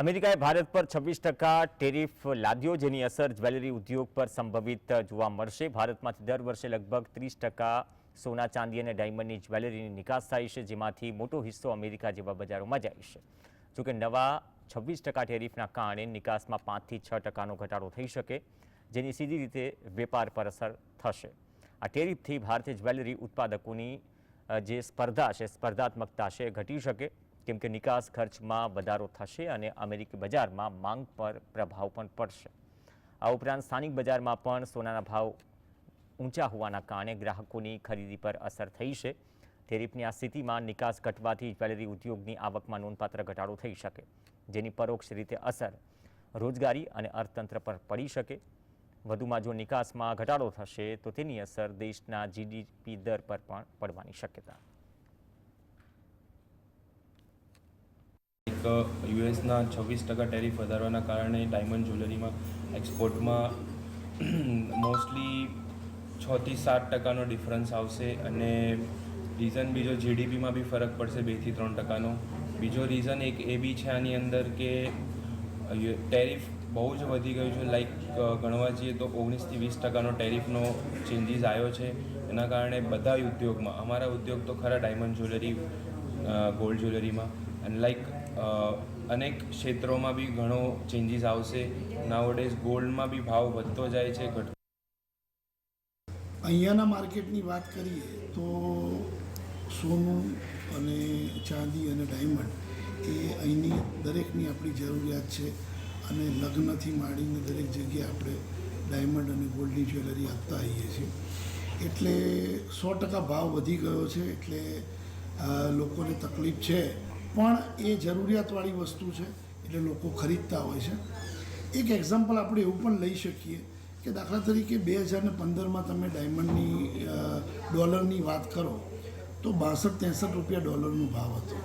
અમેરિકાએ ભારત પર છવ્વીસ ટકા ટેરિફ લાદ્યો, જેની અસર જ્વેલરી ઉદ્યોગ પર સંભવિત જોવા મળશે. ભારતમાંથી દર વર્ષે લગભગ ત્રીસ ટકા સોના, ચાંદી અને ડાયમંડની જ્વેલરીની નિકાસ થાય છે, જેમાંથી મોટો હિસ્સો અમેરિકા જેવા બજારોમાં જાય છે. જોકે નવા છવ્વીસ ટકા ટેરિફના કારણે નિકાસમાં પાંચથી છ ટકાનો ઘટાડો થઈ શકે, જેની સીધી રીતે વેપાર પર અસર થશે. આ ટેરિફથી ભારતીય જ્વેલરી ઉત્પાદકોની જે સ્પર્ધા છે, સ્પર્ધાત્મકતા છે ઘટી શકે. કેમ કે નિકાસ ખર્ચમાં વધારો થશે અને અમેરિકી બજારમાં માંગ પર પ્રભાવ પણ પડશે. આ ઉપરાંત સ્થાનિક બજારમાં પણ સોનાના ભાવ ઊંચા હોવાના કારણે ગ્રાહકોની ખરીદી પર અસર થઈ છે. ટેરિફની આ સ્થિતિમાં નિકાસ ઘટવાથી જ્વેલરી ઉદ્યોગની આવકમાં નોંધપાત્ર ઘટાડો થઈ શકે, જેની પરોક્ષ રીતે અસર રોજગારી અને અર્થતંત્ર પર પડી શકે. વધુમાં જો નિકાસમાં ઘટાડો થશે, તો તેની અસર દેશના જીડીપી દર પર પણ પડવાની શક્યતા. એક યુએસના છવ્વીસ ટકા ટેરિફ વધારવાના કારણે ડાયમંડ જ્વેલરીમાં એક્સપોર્ટમાં મોસ્ટલી છથી સાત ટકાનો ડિફરન્સ આવશે અને રીઝન બીજો જીડીપીમાં બી ફરક પડશે બેથી ત્રણ ટકાનો. બીજો રીઝન એક એ બી છે આની અંદર કે ટેરિફ બહુ જ વધી ગયું છે. લાઈક ગણવા જઈએ તો ઓગણીસથી વીસ ટકાનો ટેરિફનો ચેન્જીસ આવ્યો છે. એના કારણે બધા ઉદ્યોગમાં, અમારા ઉદ્યોગ તો ખરા ડાયમંડ જ્વેલરી ગોલ્ડ જ્વેલરીમાં. અને લાઈક અનેક ક્ષેત્રોમાં બી ઘણો ચેન્જીસ આવશે. નાવડેઝ ગોલ્ડમાં બી ભાવ વધતો જાય છે ઘટતો અહીંયાના માર્કેટની વાત કરીએ તો સોનું અને ચાંદી અને ડાયમંડ એ અહીંની દરેકની આપણી જરૂરિયાત છે. અને લગ્નથી માંડીને દરેક જગ્યાએ આપણે ડાયમંડ અને ગોલ્ડની જ્વેલરી આપતા આવીએ છીએ. એટલે સો ટકા ભાવ વધી ગયો છે. એટલે લોકોને તકલીફ છે. પણ એ જરૂરિયાતવાળી વસ્તુ છે, એટલે લોકો ખરીદતા હોય છે. એક એક્ઝામ્પલ આપણે એવું પણ લઈ શકીએ કે દાખલા તરીકે બે હજાર પંદરમાં તમે ડાયમંડની ડોલરની વાત કરો, તો બાસઠ, ત્રેસઠ રૂપિયા ડોલરનો ભાવ હતો.